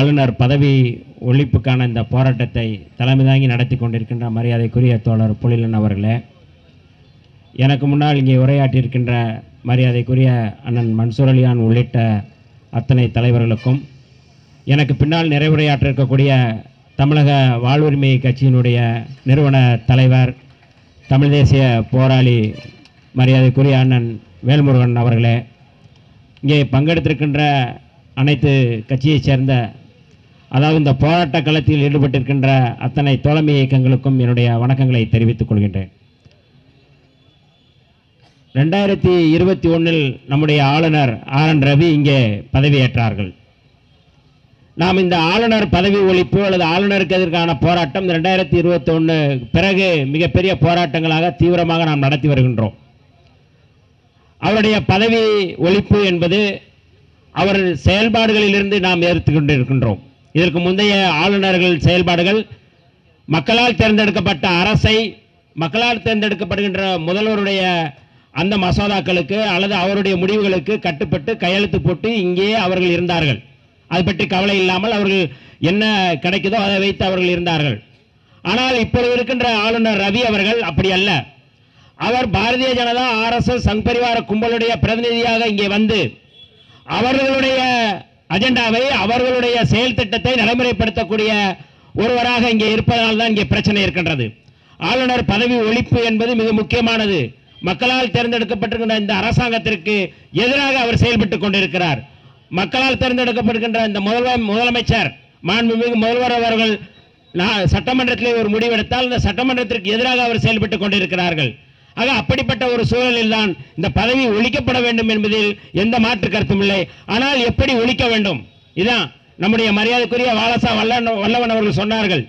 ஆளுநர் பதவி ஒழிப்புக்கான இந்த போராட்டத்தை தலைமை தாங்கி நடத்தி கொண்டிருக்கின்ற மரியாதைக்குரிய தோழர் புலிலன் அவர்களே எனக்கு முன்னால் இங்கே உரையாற்றியிருக்கின்ற மரியாதைக்குரிய அண்ணன் மன்சூர் அலியான் உள்ளிட்ட அத்தனை தலைவர்களுக்கும் எனக்கு பின்னால் நிறைவுரையாற்ற இருக்கக்கூடிய தமிழக வாழ்வுரிமை கட்சியினுடைய நிறுவன தலைவர் தமிழ் தேசிய போராளி மரியாதைக்குரிய அண்ணன் வேல்முருகன் அவர்களே இங்கே பங்கெடுத்திருக்கின்ற அனைத்து கட்சியைச் சேர்ந்த அதாவது இந்த போராட்ட களத்தில் ஈடுபட்டிருக்கின்ற அத்தனை தோழமை இயக்கங்களுக்கும் என்னுடைய வணக்கங்களை தெரிவித்துக் கொள்கின்றேன். ரெண்டாயிரத்தி இருபத்தி ஒன்றில் நம்முடைய ஆளுநர் ஆர் என் ரவி இங்கே பதவியேற்றார்கள். நாம் இந்த ஆளுநர் பதவி ஒழிப்பு அல்லது ஆளுநருக்கு எதிர்க்கான போராட்டம் ரெண்டாயிரத்தி இருபத்தி ஒன்று பிறகு மிகப்பெரிய போராட்டங்களாக தீவிரமாக நாம் நடத்தி வருகின்றோம். அவருடைய பதவி ஒழிப்பு என்பது அவர் செயல்பாடுகளிலிருந்து நாம் ஏற்றுக்கொண்டிருக்கின்றோம். இதற்கு முந்தைய ஆளுநர்கள் செயல்பாடுகள் மக்களால் தேர்ந்தெடுக்கப்பட்ட அரசை மக்களால் தேர்ந்தெடுக்கப்படுகின்ற முதல்வருடைய அந்த மசோதாக்களுக்கு அல்லது அவருடைய முடிவுகளுக்கு கட்டுப்பட்டு கையெழுத்து போட்டு இங்கேயே அவர்கள் இருந்தார்கள். அது பற்றி கவலை இல்லாமல் அவர்கள் என்ன கிடைக்குதோ அதை வைத்து அவர்கள் இருந்தார்கள். ஆனால் இப்பொழுது இருக்கின்ற ஆளுநர் ரவி அவர்கள் அப்படி அல்ல. அவர் பாரதிய ஜனதா ஆர்எஸ்எஸ் சங் பரிவார கும்பலுடைய பிரதிநிதியாக இங்கே வந்து அவர்களுடைய அஜெண்டாவை அவர்களுடைய செயல் திட்டத்தை நடைமுறைப்படுத்தக்கூடிய ஒருவராக இங்கே இருப்பதனால் தான் இங்கே பிரச்சனை இருக்கின்றது. ஆளுநர் பதவி ஒழிப்பு என்பது மிக முக்கியமானது. மக்களால் தேர்ந்தெடுக்கப்பட்டிருக்கின்ற இந்த அரசாங்கத்திற்கு எதிராக அவர் செயல்பட்டுக் கொண்டிருக்கிறார். மக்களால் தேர்ந்தெடுக்கப்படுகின்ற இந்த முதல்வர் முதலமைச்சர் மாண்புமிகு முதல்வர் அவர்கள் நான் சட்டமன்றத்திலே ஒரு முடிவெடுத்தால் இந்த சட்டமன்றத்திற்கு எதிராக அவர் செயல்பட்டுக் கொண்டிருக்கிறார்கள். ஆக அப்படிப்பட்ட ஒரு சூழலில் தான் இந்த பதவி ஒழிக்கப்பட வேண்டும் என்பதில் எந்த மாற்று கருத்தும் இல்லை. ஆனால் எப்படி ஒழிக்க வேண்டும்? இதான் நம்முடைய மரியாதைக்குரிய வாலசா வல்லன் வல்லவன் அவர்கள் சொன்னார்கள்.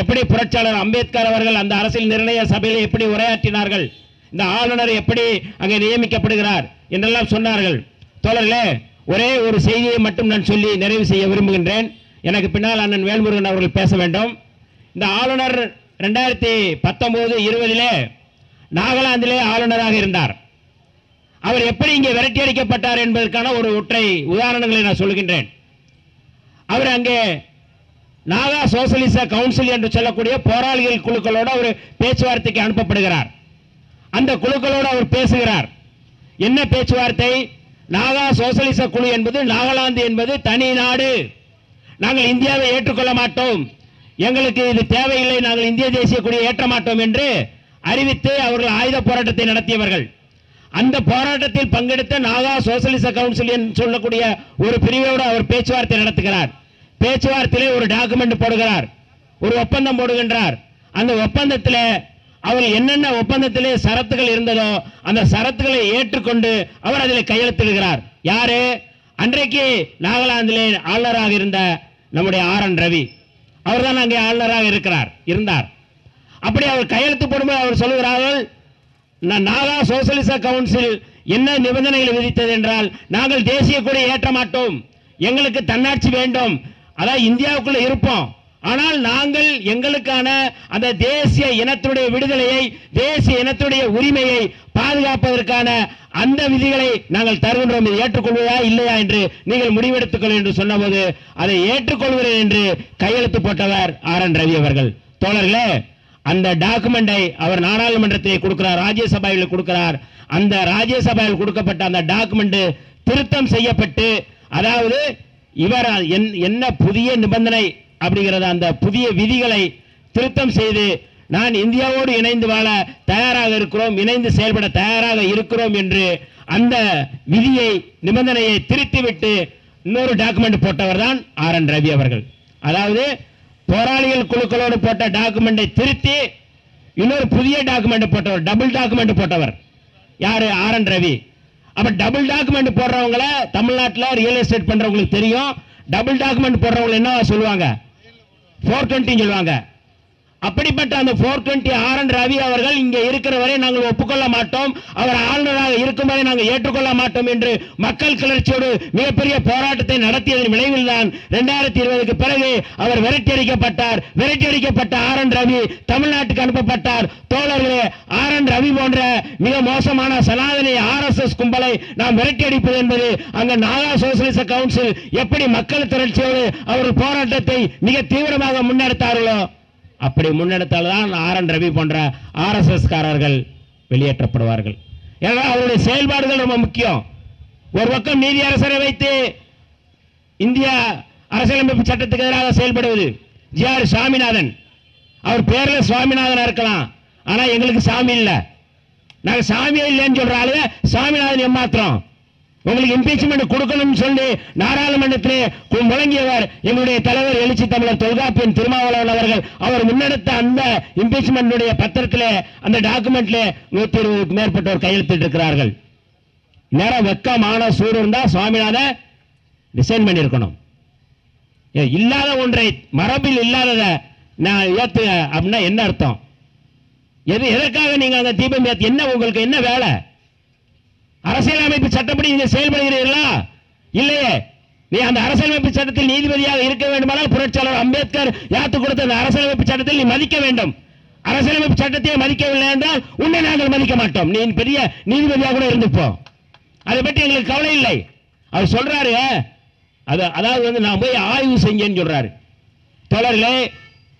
எப்படி புரட்சியாளர் அம்பேத்கர் அவர்கள் அந்த அரசியல் நிர்ணய சபையில் எப்படி உரையாற்றினார்கள்? இந்த ஆளுநர் எப்படி அங்கே நியமிக்கப்படுகிறார்? என்றெல்லாம் சொன்னார்கள். தோழர்களே ஒரே ஒரு செய்தியை மட்டும் நான் சொல்லி நிறைவு செய்ய விரும்புகின்றேன். எனக்கு பின்னால் அண்ணன் வேல்முருகன் அவர்கள் பேச வேண்டும். இந்த ஆளுநர் ரெண்டாயிரத்தி பத்தொம்போது இருபதிலே நாகாலாந்திலே ஆளுநராக இருந்தார். அவர் எப்படி இங்கே விரட்டி அடிக்கப்பட்டார் என்பதற்கான ஒரு ஒற்றை உதாரணங்களை நான் சொல்கின்றேன். அவர் அங்கே நாகா சோசலிச கவுன்சில் என்று சொல்லக்கூடிய போராளிகள் குழுக்களோடு அவர் பேச்சுவார்த்தைக்கு அனுப்பப்படுகிறார். அந்த குழுக்களோடு அவர் பேசுகிறார். என்ன பேச்சுவார்த்தை? நாகா சோசலிச குழு என்பது நாகாலாந்து என்பது தனி நாடு. நாங்கள் இந்தியாவை ஏற்றுக்கொள்ள மாட்டோம். எங்களுக்கு இது தேவையில்லை. நாங்கள் இந்திய தேசிய கொடியை ஏற்ற மாட்டோம் என்று அறிவித்து அவர்கள் ஆயுத போராட்டத்தை நடத்தியவர்கள். அந்த போராட்டத்தில் பங்கெடுத்த நாகா சோசலிச கவுன்சில் என்று சொல்லக்கூடிய ஒரு பிரிவோடு அவர் பேச்சுவார்த்தை நடத்துகிறார். பேச்சுவார்த்தையிலே ஒரு டாக்குமெண்ட் போடுகிறார். ஒரு ஒப்பந்தம் போடுகின்றார். அந்த ஒப்பந்தத்தில் அவர் என்னென்ன ஒப்பந்தத்திலே சரத்துகள் இருந்ததோ அந்த சரத்துகளை ஏற்றுக்கொண்டு அவர் அதில் கையெழுத்திடுகிறார். யாரு? அன்றைக்கு நாகாலாந்திலே ஆளுநராக இருந்த நம்முடைய ஆர் என் ரவி. அவர்தான் அங்கே ஆளுநராக இருக்கிறார் இருந்தார். அப்படி அவர் கையெழுத்து போடும்போது அவர் சொல்லுகிறார்கள் நாகா சோசலிச கவுன்சில் என்ன நிபந்தனைகள் விதித்தது என்றால் நாங்கள் தேசிய கொடி ஏற்ற மாட்டோம். எங்களுக்கு தன்னாட்சி வேண்டும். அதான் இந்தியாவுக்குள்ள இருப்போம். ஆனால் நாங்கள் எங்களுக்கான அந்த தேசிய இனத்துடைய விடுதலையை தேசிய இனத்துடைய உரிமையை பாதுகாப்பதற்கான அந்த விதிகளை நாங்கள் தருகின்றோம். இதை ஏற்றுக்கொள்வதா இல்லையா என்று நீங்கள் முடிவெடுத்துக்கொள் என்று சொன்னபோது அதை ஏற்றுக்கொள்கிறேன் என்று கையெழுத்து போட்டவர் ஆர். என். ரவி அவர்கள். தோழர்களே அந்த டாக்குமெண்டை அவர் நாடாளுமன்றத்தை கொடுக்கிறார் ராஜ்யசபாவில் கொடுக்கிறார். அந்த ராஜ்யசபாவில் கொடுக்கப்பட்ட அந்த டாக்குமெண்ட் திருத்தம் செய்யப்பட்டு அதாவது இவர் என்- என்ன புதிய நிபந்தனை அப்படிங்கிறத அந்த புதிய விதிகளை திருத்தம் செய்து நான் இந்தியாவோடு இணைந்து வாழ தயாராக இருக்கிறோம் இணைந்து செயல்பட தயாராக இருக்கிறோம் என்று அந்த விதியை நிபந்தனையை திருத்திவிட்டு இன்னொரு டாக்குமெண்ட் போட்டவர் தான் ஆர் என் ரவி அவர்கள். அதாவது போராளிகள் குழுக்களோடு போட்ட டாக்குமெண்டை திருத்தி இன்னொரு புதிய டாக்குமெண்ட் போட்டவர் டபுள் டாக்குமெண்ட் போட்டவர். யாரு? R N Ravi. அப்ப டபுள் டாக்குமெண்ட் போடுறவங்கள தமிழ்நாட்டில் ரியல் எஸ்டேட் பண்றவங்களுக்கு தெரியும். டபுள் டாக்குமெண்ட் போடுறவங்க என்ன சொல்லுவாங்க? ஃபோர் டுவெண்ட்டின்னு சொல்லுவாங்க. அப்படிப்பட்ட அந்த four twenty R N Ravi அவர்கள் இங்கே இருக்கிற வரை நாங்கள் ஒப்புக்கொள்ள மாட்டோம். அவர் ஆளுநராக இருக்கும் வரை நாங்கள் ஏற்றுக்கொள்ள மாட்டோம் என்று மக்கள் கிளர்ச்சியோடு மிகப்பெரிய போராட்டத்தை நடத்தியதன் விளைவில் தான் இரண்டாயிரத்தி இருபதுக்கு பிறகு அவர் விரட்டியடிக்கப்பட்டார் விரட்டியடிக்கப்பட்ட ஆர் என் ரவி தமிழ்நாட்டுக்கு அனுப்பப்பட்டார். தோழர்களே ஆர் என் ரவி போன்ற மிக மோசமான சனாதனி ஆர் எஸ் எஸ் கும்பலை நாம் விரட்டியடிப்பது என்பது அங்க நாகா சோசியலிச கவுன்சில் எப்படி மக்கள் திரட்சியோடு அவர்கள் போராட்டத்தை மிக தீவிரமாக முன்னெடுத்தார்களோ அப்படி முன்னெடுத்தால்தான் ஆர் என் ரவி போன்ற ஆர்எஸ்எஸ் காரர்கள் வெளியேற்றப்படுவார்கள். ஏன்னா அவருடைய செயல்பாடுகள் ரொம்ப முக்கியம். ஒரு பக்கம் நீதி அரசரை வைத்து இந்திய அரசியலமைப்பு சட்டத்துக்கு எதிராக செயல்படுவது ஜி ஆர் சாமிநாதன். அவர் பேரில் சுவாமிநாதனாக இருக்கலாம். ஆனால் எங்களுக்கு சாமி இல்லை. நாங்கள் சாமியே இல்லைன்னு சொல்கிற ஆளுங்க சாமிநாதன் எம்மாத்திரம். உங்களுக்கு இம்பீச்மெண்ட் கொடுக்கணும்னு சொல்லி நாடாளுமன்றத்திலே கு- முழங்கியவர் எங்களுடைய தலைவர் எழுச்சி தமிழர் தொல்காப்பியன் திருமாவளவன் அவர்கள். அவர் முன்னெடுத்த அந்த இம்பீச்மெண்ட் பத்திரத்தில் அந்த டாக்குமெண்ட்ல நூத்தி இருபதுக்கு மேற்பட்டோர் கையெழுத்திட்டு இருக்கிறார்கள் நேரம் வெக்கமான சூடு இருந்தா சுவாமிநாதன் டிசைன் பண்ணியிருக்கணும். ஏ, இல்லாத ஒன்றை மரபில் இல்லாதத நான் ஏத்து அப்படின்னா என்ன அர்த்தம்? எது எதற்காக நீங்க அந்த தீபம் என்ன உங்களுக்கு என்ன வேலை? அரசியலமைப்பு சட்டப்படி நீங்கள் செயல்படுகிறீர்களா? இல்லையே. நீ அந்த அரசியலமைப்பு சட்டத்தில் நீதிபதியாக இருக்க வேண்டுமானால் புரட்சியாளர் அம்பேத்கர் யாத்து கொடுத்த அந்த அரசியலமைப்பு சட்டத்தில் நீ மதிக்க வேண்டும். அரசியலமைப்பு சட்டத்தையே மதிக்கவில்லை என்றால் உன்னை நாங்கள் மதிக்க மாட்டோம். நீ பெரிய நீதிபதியாக கூட இருந்துப்போ அதை பற்றி எங்களுக்கு கவலை இல்லை. அவர் சொல்றாரு அது அதாவது வந்து நான் போய் ஆய்வு செஞ்சேன்னு சொல்றாரு. தொடரில்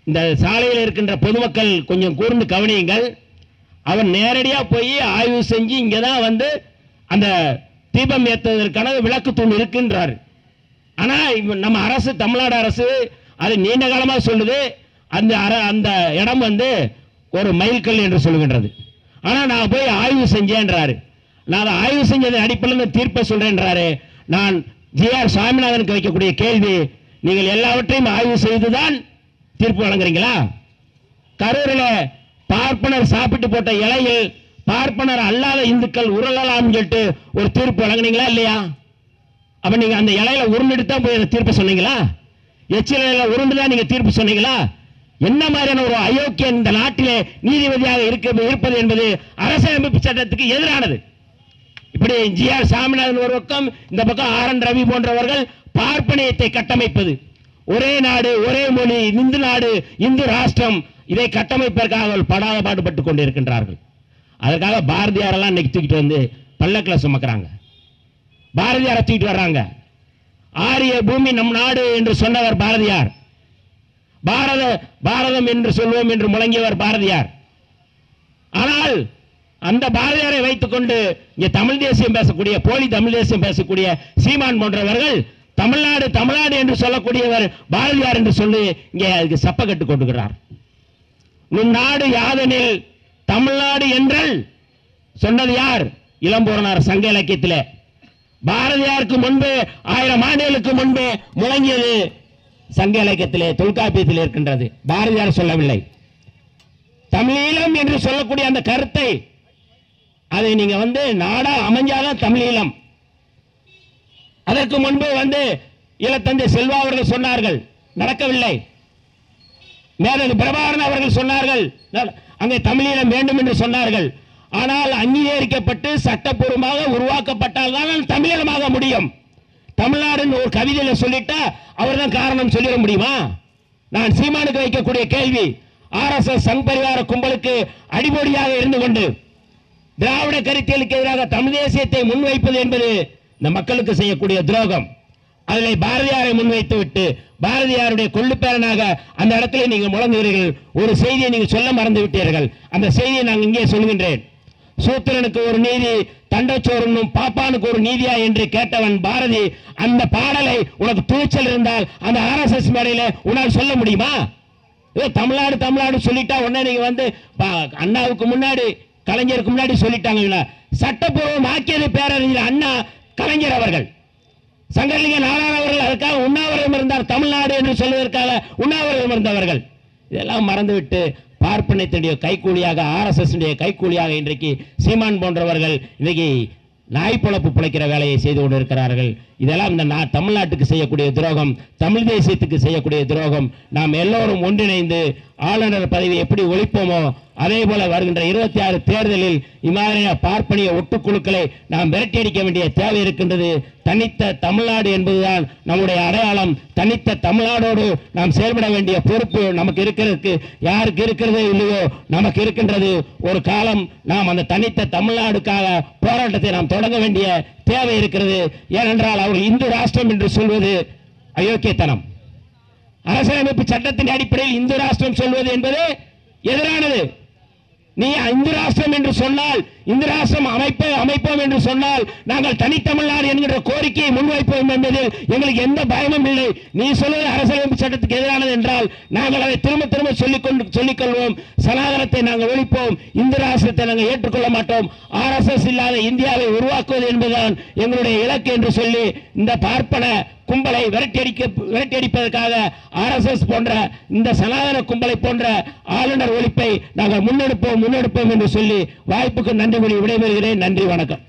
இந்த சாலையில் இருக்கின்ற பொதுமக்கள் கொஞ்சம் கூர்ந்து கவனியுங்கள். அவர் நேரடியாக போய் ஆய்வு செஞ்சு இங்கே தான் வந்து அந்த தீபம் ஏற்றுவதற்கான விளக்கு தூண் இருக்குன்றார். ஆனால் நம்ம அரசு தமிழ்நாடு அரசு அது நீண்ட காலமாக சொல்லுது. அந்த அர அந்த இடம் வந்து ஒரு மைல்கல் என்று சொல்லுகின்றது ஆனால் நான் போய் ஆய்வு செஞ்சேன்றாரு. நான் அதை ஆய்வு செஞ்சதன் அடிப்படையில் தீர்ப்பை சொல்கிறேன்றாரு நான் ஜிஆர் சாமிநாதனுக்கு வைக்கக்கூடிய கேள்வி நீங்கள் எல்லாவற்றையும் ஆய்வு செய்துதான் தீர்ப்பு வழங்குறீங்களா? கரூரில் பார்ப்பனர் சாப்பிட்டு போட்ட இலையில் பார்ப்பனர் அல்லாத இந்துக்கள் உருளலாம் சொல்லிட்டு ஒரு தீர்ப்பு வழங்குனீங்களா இல்லையா? அப்ப நீங்க அந்த இலையில உருண்டுட்டு தான் போய் தீர்ப்பு சொன்னீங்களா? எச்சில இலையில உருண்டு தான் நீங்க தீர்ப்பு சொன்னீங்களா? என்ன மாதிரியான ஒரு அயோக்கிய இந்த நாட்டிலே நீதிபதியாக இருக்க இருப்பது என்பது அரசியலமைப்பு சட்டத்துக்கு எதிரானது. இப்படி ஜி ஆர் சாமிநாதன் ஒரு பக்கம் இந்த பக்கம் ஆர் என் ரவி போன்றவர்கள் பார்ப்பனியத்தை கட்டமைப்பது. ஒரே நாடு ஒரே மொழி இந்து நாடு இந்து ராஷ்டிரம் இதை கட்டமைப்பதற்காக அவர்கள் படாத பாடுபட்டுக் கொண்டிருக்கின்றார்கள். அதற்காக பாரதியாரெல்லாம் இன்னைக்கு தூக்கிட்டு வந்து பல்லக்கில் சுமக்கிறாங்க. பாரதியாரை தூக்கிட்டு வர்றாங்க. ஆரிய பூமி நம் நாடு என்று சொன்னவர் பாரதியார். பாரத பாரதம் என்று சொல்வோம் என்று முழங்கியவர் பாரதியார். ஆனால் அந்த பாரதியாரை வைத்துக்கொண்டு இங்கே தமிழ் தேசியம் பேசக்கூடிய போலி தமிழ் தேசியம் பேசக்கூடிய சீமான் போன்றவர்கள் தமிழ்நாடு தமிழ்நாடு என்று சொல்லக்கூடியவர் பாரதியார் என்று சொல்லி இங்கே அதுக்கு சப்ப கட்டு கொண்டுகிறார். உன் நாடு யாதெனில் தமிழ்நாடு என்றால் சொன்னது யார்? இளம்பூரனார் சங்க இலக்கியத்திலே. பாரதியாருக்கு முன்பு ஆயிரம் ஆண்டுகளுக்கு முன்பு முழங்கியது சங்க இலக்கியத்திலே தொல்காப்பியத்தில் இருக்கின்றது. பாரதியார் சொல்லவில்லை. தமிழீழம் என்று சொல்லக்கூடிய அந்த கருத்தை அதை நீங்க வந்து நாடா அமைஞ்சாதான் தமிழீழம். அதற்கு முன்பு வந்து இளத்தந்தை செல்வா அவர்கள் சொன்னார்கள். நடக்கவில்லை. மேதகு பிரபாகரன் அவர்கள் சொன்னார்கள். அங்கே தமிழீழம் வேண்டும் என்று சொன்னார்கள். ஆனால் அங்கீகரிக்கப்பட்டு சட்டப்பூர்வமாக உருவாக்கப்பட்டால் தான் தமிழீழமாக முடியும். தமிழ்நாடுன்னு ஒரு கவிதையில் சொல்லிட்டா அவர்தான் காரணம் சொல்லிட முடியுமா? நான் சீமானுக்கு வைக்கக்கூடிய கேள்வி ஆர்எஸ்எஸ் சங் பரிவார கும்பலுக்கு அடிபொடியாக இருந்து கொண்டு திராவிட கருத்தியலுக்கு எதிராக தமிழ் தேசியத்தை முன்வைப்பது என்பது இந்த மக்களுக்கு செய்யக்கூடிய துரோகம். அதில் பாரதியாரை முன்வைத்து விட்டு பாரதியாருடைய கொள்ளுப்பேரனாக அந்த இடத்துல நீங்கள் முழங்குகிறீர்கள். ஒரு செய்தியை நீங்கள் சொல்ல மறந்து விட்டீர்கள் அந்த செய்தியை நான் இங்கே சொல்கின்றேன். சூத்திரனுக்கு ஒரு நீதி தண்டச்சோறுன்னும் பாப்பானுக்கு ஒரு நீதியா என்று கேட்டவன் பாரதி அந்த பாடலை உனக்கு துணிச்சல் இருந்தால் அந்த ஆர்எஸ்எஸ் மேடையில உன்னால் சொல்ல முடியுமா? தமிழ்நாடு தமிழ்நாடு சொல்லிட்டா உடனே நீங்க வந்து பா- அண்ணாவுக்கு முன்னாடி கலைஞருக்கு முன்னாடி சொல்லிட்டாங்க சட்டப்பூர்வம் ஆக்கியது பேரறிஞர் அண்ணா கலைஞர் அவர்கள். சங்கரலிங்க நாராயண அவர்கள் அதுக்காக உண்ணாவிரதம் இருந்தார். தமிழ்நாடு என்று சொல்வதற்காக உண்ணாவிரதம் இருந்தவர்கள். இதெல்லாம் மறந்துவிட்டு பார்ப்பனத்தினுடைய கைக்கூலியாக ஆர்எஸ்எஸ் கைக்கூலியாக இன்றைக்கு சீமான் போன்றவர்கள் இன்றைக்கு நாய் பொழப்பு பிழைக்கிற வேலையை செய்து கொண்டிருக்கிறார்கள். இதெல்லாம் இந்த நா- தமிழ்நாட்டுக்கு செய்யக்கூடிய துரோகம் தமிழ் தேசியத்துக்கு செய்யக்கூடிய துரோகம். நாம் எல்லோரும் ஒன்றிணைந்து ஆளுநர் பதவி எப்படி ஒழிப்போமோ அதே போல வருகின்ற இருபத்தி ஆறு தேர்தலில் இமாலய பார்ப்பனிய ஒட்டுக்குழுக்களை நாம் விரட்டியடிக்க வேண்டிய தேவை இருக்கின்றது. தனித்த தமிழ்நாடு என்பதுதான் நம்முடைய அடையாளம். தனித்த தமிழ்நாடோடு நாம் செயல்பட வேண்டிய பொறுப்பு நமக்கு இருக்கிறதுக்கு யாருக்கு இருக்கிறதோ இல்லையோ நமக்கு இருக்கின்றது. ஒரு காலம் நாம் அந்த தனித்த தமிழ்நாடுக்காக போராட்டத்தை நாம் தொடங்க வேண்டிய தேவை இருக்கிறது. ஏனென்றால் அவர்கள் இந்து ராஷ்டிரம் என்று சொல்வது அயோக்கியத்தனம். அரசியலமைப்பு சட்டத்தின் அடிப்படையில் இந்து ராஷ்டிரம் சொல்வது என்பது எதிரானது. நீ இந்து ராஷ்டிரம் என்று சொன்னால் இந்து ராஷ்டிரம் அமைப்போம் அமைப்போம் என்று சொன்னால் நாங்கள் தனித்தமிழ்நாடு என்கிற கோரிக்கையை முன்வைப்போம் என்பதில் எங்களுக்கு எந்த பயமும் இல்லை. நீ சொல்வது அரசியலமைப்பு சட்டத்துக்கு எதிரானது என்றால் நாங்கள் அதை திரும்ப திரும்ப சொல்லிக்கொண்டு சொல்லிக்கொள்வோம். சனாதனத்தை நாங்கள் ஒழிப்போம். இந்து ராஷ்டிரத்தை நாங்கள் ஏற்றுக்கொள்ள மாட்டோம். ஆர்எஸ்எஸ் இல்லாத இந்தியாவை உருவாக்குவது என்பதுதான் எங்களுடைய இலக்கு என்று சொல்லி இந்த பார்ப்பன கும்பலை விரட்டியடிக்க விரட்டியடிப்பதற்காக ஆர்எஸ்எஸ் போன்ற இந்த சனாதன கும்பலை போன்ற ஆளுநர் ஒழிப்பை நாங்கள் முன்னெடுப்போம் முன்னெடுப்போம் என்று சொல்லி வாய்ப்புக்கு நன்றி கூறி விடைபெறுகிறேன். நன்றி வணக்கம்.